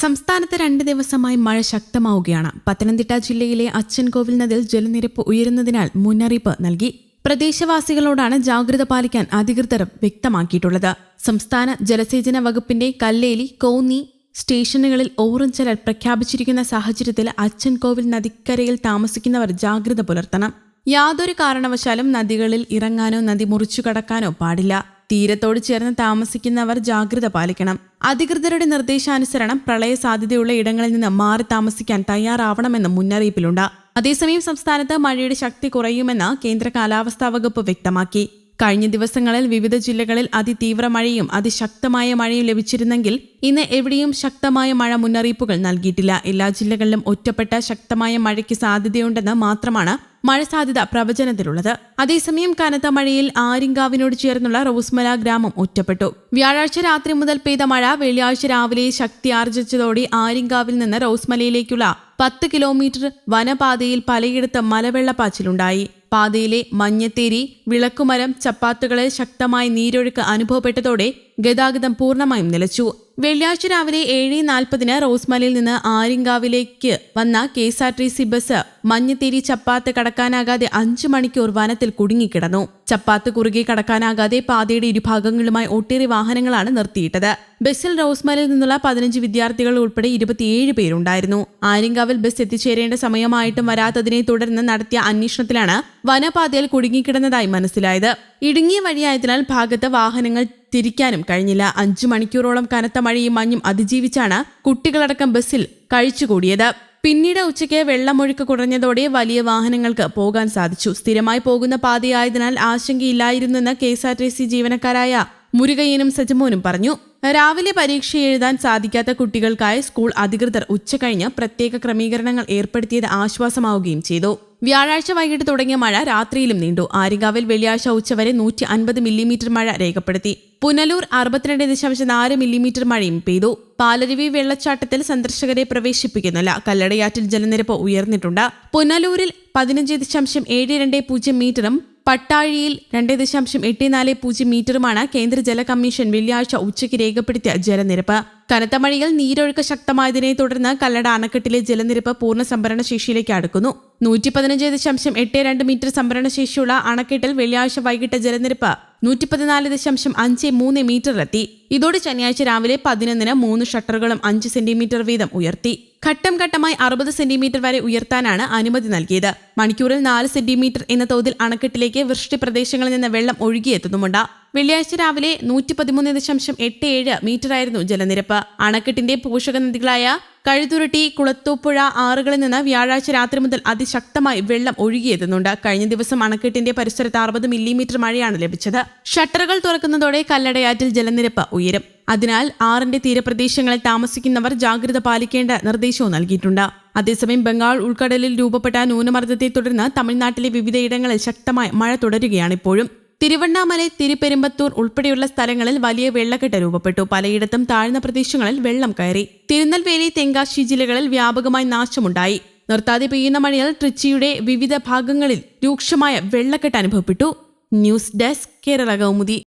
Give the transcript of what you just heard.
സംസ്ഥാനത്ത് രണ്ട് ദിവസമായി മഴ ശക്തമാവുകയാണ്. പത്തനംതിട്ട ജില്ലയിലെ അച്ചൻകോവിൽ നദിൽ ജലനിരപ്പ് ഉയരുന്നതിനാൽ മുന്നറിയിപ്പ് നൽകി. പ്രദേശവാസികളോടാണ് ജാഗ്രത പാലിക്കാൻ അധികൃതർ വ്യക്തമാക്കിയിട്ടുള്ളത്. സംസ്ഥാന ജലസേചന വകുപ്പിന്റെ കല്ലേലി കോന്നി സ്റ്റേഷനുകളിൽ ഓറഞ്ച് അലർട്ട് പ്രഖ്യാപിച്ചിരിക്കുന്ന സാഹചര്യത്തിൽ അച്ചൻകോവിൽ നദിക്കരയിൽ താമസിക്കുന്നവർ ജാഗ്രത പുലർത്തണം. യാതൊരു കാരണവശാലും നദികളിൽ ഇറങ്ങാനോ നദി മുറിച്ചു കടക്കാനോ പാടില്ല. തീരത്തോട് ചേർന്ന് താമസിക്കുന്നവർ ജാഗ്രത പാലിക്കണം. അധികൃതരുടെ നിർദ്ദേശാനുസരണം പ്രളയ സാധ്യതയുള്ള ഇടങ്ങളിൽ നിന്ന് മാറി താമസിക്കാൻ തയ്യാറാവണമെന്നും മുന്നറിയിപ്പിലുണ്ട്. അതേസമയം സംസ്ഥാനത്ത് മഴയുടെ ശക്തി കുറയുമെന്ന് കേന്ദ്ര കാലാവസ്ഥാ വകുപ്പ് വ്യക്തമാക്കി. കഴിഞ്ഞ ദിവസങ്ങളിൽ വിവിധ ജില്ലകളിൽ അതിതീവ്ര മഴയും അതിശക്തമായ മഴയും ലഭിച്ചിരുന്നെങ്കിൽ ഇന്ന് എവിടെയും ശക്തമായ മഴ മുന്നറിയിപ്പുകൾ നൽകിയിട്ടില്ല. എല്ലാ ജില്ലകളിലും ഒറ്റപ്പെട്ട ശക്തമായ മഴയ്ക്ക് സാധ്യതയുണ്ടെന്ന് മാത്രമാണ് മഴ സാധ്യത പ്രവചനത്തിലുള്ളത്. അതേസമയം കനത്ത മഴയിൽ ആര്യങ്കാവിനോട് ചേർന്നുള്ള റോസ്മല ഗ്രാമം ഒറ്റപ്പെട്ടു. വ്യാഴാഴ്ച രാത്രി മുതൽ പെയ്ത മഴ വെള്ളിയാഴ്ച രാവിലെ ശക്തി ആർജിച്ചതോടെ ആരിങ്കാവിൽ നിന്ന് റോസ്മലയിലേക്കുള്ള പത്ത് കിലോമീറ്റർ വനപാതയിൽ പലയിടത്ത് മലവെള്ളപ്പാച്ചിലുണ്ടായി. പാതയിലെ മഞ്ഞത്തേരി വിളക്കുമരം ചപ്പാത്തുകളിൽ ശക്തമായി നീരൊഴുക്ക് അനുഭവപ്പെട്ടതോടെ ഗതാഗതം പൂർണമായും നിലച്ചു. വെള്ളിയാഴ്ച രാവിലെ ഏഴ് നാൽപ്പതിന് റോസ്മലയിൽ നിന്ന് ആര്യങ്കാവിലേക്ക് വന്ന K S R T C bus Manjatheri ചപ്പാത്ത് കടക്കാനാകാതെ അഞ്ചു മണിക്കൂർ വനത്തിൽ കുടുങ്ങിക്കിടന്നു. ചപ്പാത്ത് കുറുകെ കടക്കാനാകാതെ പാതയുടെ ഇരുഭാഗങ്ങളുമായി ഒട്ടേറെ വാഹനങ്ങളാണ് നിർത്തിയിട്ടത്. ബസ്സിൽ റോസ്മലിൽ നിന്നുള്ള പതിനഞ്ച് വിദ്യാർത്ഥികൾ ഉൾപ്പെടെ ഇരുപത്തിയേഴ് പേരുണ്ടായിരുന്നു. ആര്യങ്കാവിൽ ബസ് എത്തിച്ചേരേണ്ട സമയമായിട്ടും വരാത്തതിനെ തുടർന്ന് നടത്തിയ അന്വേഷണത്തിലാണ് വനപാതയിൽ കുടുങ്ങിക്കിടന്നതായി മനസ്സിലായത്. ഇടുങ്ങിയ വഴിയായതിനാൽ ഭാഗത്ത് വാഹനങ്ങൾ തിരിക്കാനും കഴിഞ്ഞില്ല. അഞ്ചു മണിക്കൂറോളം കനത്ത മഴയും മഞ്ഞും അതിജീവിച്ചാണ് കുട്ടികളടക്കം ബസ്സിൽ കഴിച്ചുകൂടിയത്. പിന്നീട് ഉച്ചയ്ക്ക് വെള്ളമൊഴുക്ക് കുറഞ്ഞതോടെ വലിയ വാഹനങ്ങൾക്ക് പോകാൻ സാധിച്ചു. സ്ഥിരമായി പോകുന്ന പാതയായതിനാൽ ആശങ്കയില്ലായിരുന്നെന്ന് K S R T C ജീവനക്കാരായ മുരുകയ്യനും സജമോനും പറഞ്ഞു രാവിലെ പരീക്ഷ എഴുതാൻ സാധിക്കാത്ത കുട്ടികൾക്കായി സ്കൂൾ അധികൃതർ ഉച്ചകഴിഞ്ഞ് പ്രത്യേക ക്രമീകരണങ്ങൾ ഏർപ്പെടുത്തിയത് ആശ്വാസമാവുകയും ചെയ്തു. വ്യാഴാഴ്ച വൈകിട്ട് തുടങ്ങിയ മഴ രാത്രിയിലും നീണ്ടു. ആര്യങ്കാവിൽ വെള്ളിയാഴ്ച ഉച്ചവരെ നൂറ്റി അൻപത് മില്ലിമീറ്റർ മഴ രേഖപ്പെടുത്തി. പുനലൂർ അറുപത്തിരണ്ട് ദശാംശം നാല് മില്ലിമീറ്റർ മഴയും പെയ്തു. പാലരുവി വെള്ളച്ചാട്ടത്തിൽ സന്ദർശകരെ പ്രവേശിപ്പിക്കുന്നില്ല. കല്ലടയാറ്റിൽ ജലനിരപ്പ് ഉയർന്നിട്ടുണ്ട്. പുനലൂരിൽ പതിനഞ്ച് ദശാംശം ഏഴ് രണ്ട് പൂജ്യം മീറ്ററും പട്ടാഴിയിൽ രണ്ട് ദശാംശം എട്ട് നാല് പൂജ്യം മീറ്ററുമാണ് കേന്ദ്ര ജല കമ്മീഷൻ വെള്ളിയാഴ്ച ഉച്ചയ്ക്ക് രേഖപ്പെടുത്തിയ ജലനിരപ്പ്. കനത്ത മഴയിൽ നീരൊഴുക്ക് ശക്തമായതിനെ തുടർന്ന് കല്ലട അണക്കെട്ടിലെ ജലനിരപ്പ് പൂർണ സംഭരണ ശേഷിയിലേക്ക് അടുക്കുന്നു. നൂറ്റി പതിനഞ്ച് ദശാംശം എട്ട് രണ്ട് മീറ്റർ സംഭരണ ശേഷിയുള്ള അണക്കെട്ടിൽ വെള്ളിയാഴ്ച വൈകിട്ട് ജലനിരപ്പ് നൂറ്റി പതിനാല് ദശാംശം അഞ്ച് മൂന്ന് മീറ്ററിലെത്തി. ഇതോടെ ശനിയാഴ്ച രാവിലെ പതിനൊന്നിന് മൂന്ന് ഷട്ടറുകളും അഞ്ച് സെന്റിമീറ്റർ വീതം ഉയർത്തി. ഘട്ടം ഘട്ടമായി അറുപത് സെന്റിമീറ്റർ വരെ ഉയർത്താനാണ് അനുമതി നൽകിയത്. മണിക്കൂറിൽ നാല് സെന്റിമീറ്റർ എന്ന തോതിൽ അണക്കെട്ടിലേക്ക് വൃഷ്ടി പ്രദേശങ്ങളിൽ നിന്ന് വെള്ളം ഒഴുകിയെത്തുന്നുമുണ്ട്. വെള്ളിയാഴ്ച രാവിലെ നൂറ്റി പതിമൂന്ന് ദശാംശം എട്ട് ഏഴ് മീറ്ററായിരുന്നു ജലനിരപ്പ്. അണക്കെട്ടിന്റെ പോഷക നദികളായ കഴുതുരുട്ടി കുളത്തൂപ്പുഴ ആറുകളിൽ നിന്ന് വ്യാഴാഴ്ച രാത്രി മുതൽ അതിശക്തമായി വെള്ളം ഒഴുകിയെത്തുന്നുണ്ട്. കഴിഞ്ഞ ദിവസം അണക്കെട്ടിന്റെ പരിസരത്ത് അറുപത് മില്ലിമീറ്റർ മഴയാണ് ലഭിച്ചത്. ഷട്ടറുകൾ തുറക്കുന്നതോടെ കല്ലടയാറ്റിൽ ജലനിരപ്പ് ഉയരും. അതിനാൽ ആറിന്റെ തീരപ്രദേശങ്ങളിൽ താമസിക്കുന്നവർ ജാഗ്രത പാലിക്കേണ്ട നിർദ്ദേശവും നൽകിയിട്ടുണ്ട്. അതേസമയം ബംഗാൾ ഉൾക്കടലിൽ രൂപപ്പെട്ട ന്യൂനമർദ്ദത്തെ തുടർന്ന് തമിഴ്നാട്ടിലെ വിവിധയിടങ്ങളിൽ ശക്തമായ മഴ തുടരുകയാണ് ഇപ്പോഴും. തിരുവണ്ണാമല തിരുപ്പെരുമ്പത്തൂർ ഉൾപ്പെടെയുള്ള സ്ഥലങ്ങളിൽ വലിയ വെള്ളക്കെട്ട് രൂപപ്പെട്ടു. പലയിടത്തും താഴ്ന്ന പ്രദേശങ്ങളിൽ വെള്ളം കയറി. തിരുനെൽവേലി തെങ്കാശി ജില്ലകളിൽ വ്യാപകമായി നാശമുണ്ടായി. നിർത്താതെ പെയ്യുന്ന മഴയിൽ ട്രിച്ചിയുടെ വിവിധ ഭാഗങ്ങളിൽ രൂക്ഷമായ വെള്ളക്കെട്ട് അനുഭവപ്പെട്ടു. News desk Kerala Kaumudi.